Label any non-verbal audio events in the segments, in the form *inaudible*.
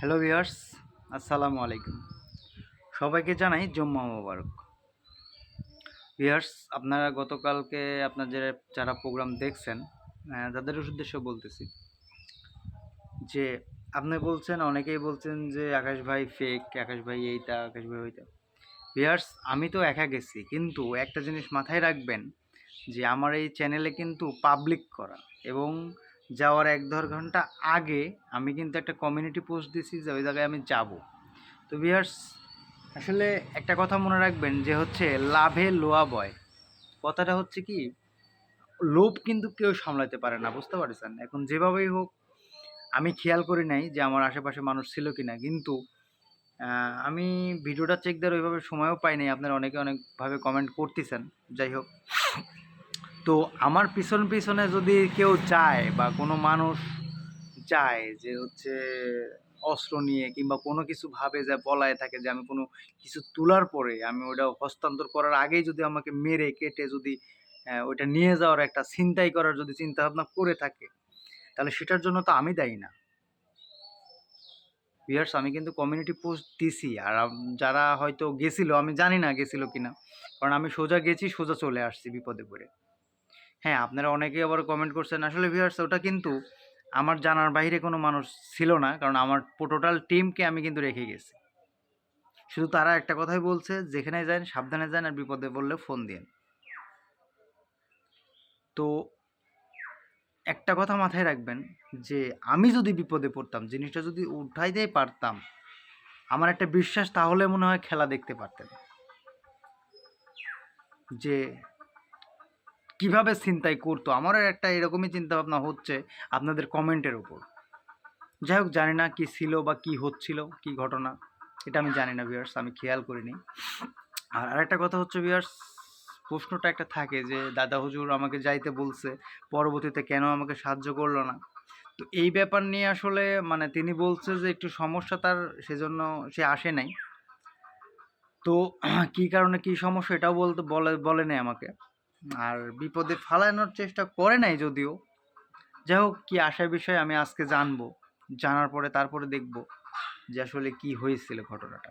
Hello viewers, আসসালামু আলাইকুম। সবাইকে জানাই জম্মা মোবারক। ভিউয়ার্স, আপনারা গতকালকে আপনার যে যারা প্রোগ্রাম দেখছেন তাদের উদ্দেশ্যে বলতেছি যে, আপনি বলছেন, অনেকেই বলছেন যে, আকাশ ভাই ফেক আকাশ ভাই এইটা, আকাশ ভাই ওইটা। ভিউয়ার্স, আমি তো একা গেছি, কিন্তু একটা জিনিস মাথায় রাখবেন যে, আমার এই চ্যানেলে কিন্তু পাবলিক করা এবং যাওয়ার এক দেড় ঘণ্টা আগে আমি কিন্তু একটা কমিউনিটি পোস্ট দিছি যে ওই জায়গায় আমি যাব। তো ভিউয়ার্স আসলে একটা কথা মনে রাখবেন যে হচ্ছে লাভে লোয়া বয়। কথাটা হচ্ছে কি, লোভ কিন্তু কেউ সামলাতে পারে না, বুঝতে পারছেন? এখন যেভাবেই হোক, আমি খেয়াল করি নাই যে আমার আশেপাশে মানুষ ছিল কিনা, কিন্তু আমি ভিডিওটা চেক দেওয়ার ওইভাবে সময়ও পাই নাই। আপনারা অনেকে অনেকভাবে কমেন্ট করতেছেন। যাই হোক তো আমার পিছন পিছনে যদি কেউ চায় বা কোনো মানুষ চায় যে হচ্ছে অস্ত্র নিয়ে কিংবা কোনো কিছু ভাবে যে বলায় থাকে যে আমি কোনো কিছু তোলার পরে আমি ওটা হস্তান্তর করার আগেই যদি আমাকে মেরে কেটে যদি আহ, ওইটা নিয়ে যাওয়ার একটা ছিনতাই করার যদি চিন্তা ভাবনা করে থাকে তাহলে সেটার জন্য তো আমি দায়ী না। ভিউয়ার্স আমি কিন্তু কমিউনিটি পোস্ট দিছি আর যারা হয়তো গেছিল আমি জানি না গেছিল কিনা কারণ আমি সোজা গেছি সোজা চলে আসছি বিপদে পড়ে। হ্যাঁ আপনারা অনেকেই আবার কমেন্ট করছেন, আসলে ভিউয়ার্স ওটা কিন্তু আমার জানার বাইরে কোনো মানুষ ছিল না, কারণ আমার টোটাল টিমকে আমি কিন্তু রেখে গেছি। শুধু তারা একটা কথাই বলছে, যেখানে যান, সাবধানে যান আর বিপদে পড়লে ফোন দিন। তো একটা কথা মাথায় রাখবেন যে, আমি যদি বিপদে পড়তাম, জিনিসটা যদি উঠাইতে পারতাম, আমার একটা বিশ্বাস তাহলে মনে হয় খেলা দেখতে পারতেন। যে কীভাবে চিন্তাই করতো? আমারও একটা এরকমই চিন্তা ভাবনা হচ্ছে আপনাদের কমেন্টের উপর। যাই হোক, জানি না কি ছিল বা কি হচ্ছিল, কি ঘটনা, এটা আমি জানি না ভিউয়ার্স আমি খেয়াল করিনি। আর আরেকটা কথা হচ্ছে ভিউয়ার্স প্রশ্নটা একটা থাকে যে, দাদা হুজুর আমাকে যাইতে বলছে, পরবর্তীতে কেন আমাকে সাহায্য করল না? তো এই ব্যাপার নিয়ে আসলে মানে তিনি বলছে যে, একটু সমস্যা তার, সেজন্য সে আসে নাই। তো *clears throat* কি কারণে কি সমস্যা, এটাও বলতে, বলে বলে নাই আমাকে। আর বিপদে ফালানোর চেষ্টা করে নাই যদিও। যাই হোক, কি আসার বিষয়ে আমি আজকে জানব, জানার পরে তারপরে দেখব যে আসলে কি হয়েছিল ঘটনাটা।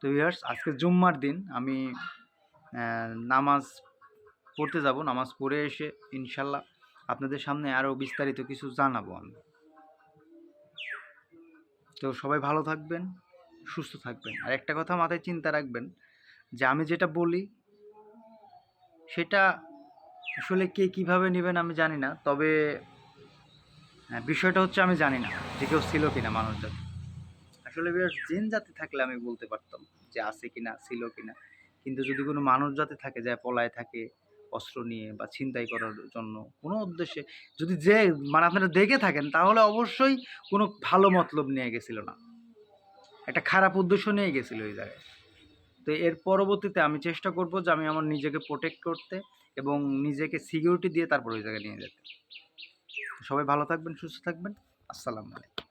তো ইয়ার্স আজকে জুম্মার দিন, আমি নামাজ পড়তে যাব, নামাজ পড়ে এসে ইনশাল্লাহ আপনাদের সামনে আরও বিস্তারিত কিছু জানাব আমি। তো সবাই ভালো থাকবেন, সুস্থ থাকবেন। আর একটা কথা মাথায় চিন্তা রাখবেন, যে আমি যেটা বলি সেটা আসলে কে কীভাবে নেবেন আমি জানি না তবে হ্যাঁ, বিষয়টা হচ্ছে আমি জানি না যে কেউ ছিল কিনা মানুষ জাতি আসলে বিরাট জিন জাতি থাকলে আমি বলতে পারতাম যে আছে কিনা ছিল কিনা। কিন্তু যদি কোনো মানুষ জাতি থাকে যায় পলায় থাকে অস্ত্র নিয়ে বা ছিনতাই করার জন্য কোনো উদ্দেশ্যে যদি যে মানে আপনারা দেখে থাকেন তাহলে অবশ্যই কোনো ভালো মতলব নিয়ে গেছিল না। একটা খারাপ উদ্দেশ্য নিয়ে গেছিল ওই জায়গায়। তো এর পরবর্তীতে আমি চেষ্টা করব যে আমি আমার নিজেকে প্রোটেক্ট করতে এবং নিজেকে সিকিউরিটি দিয়ে তারপর ওই জায়গায় নিয়ে যেতে। সবাই ভালো থাকবেন, সুস্থ থাকবেন। আসসালামু আলাইকুম।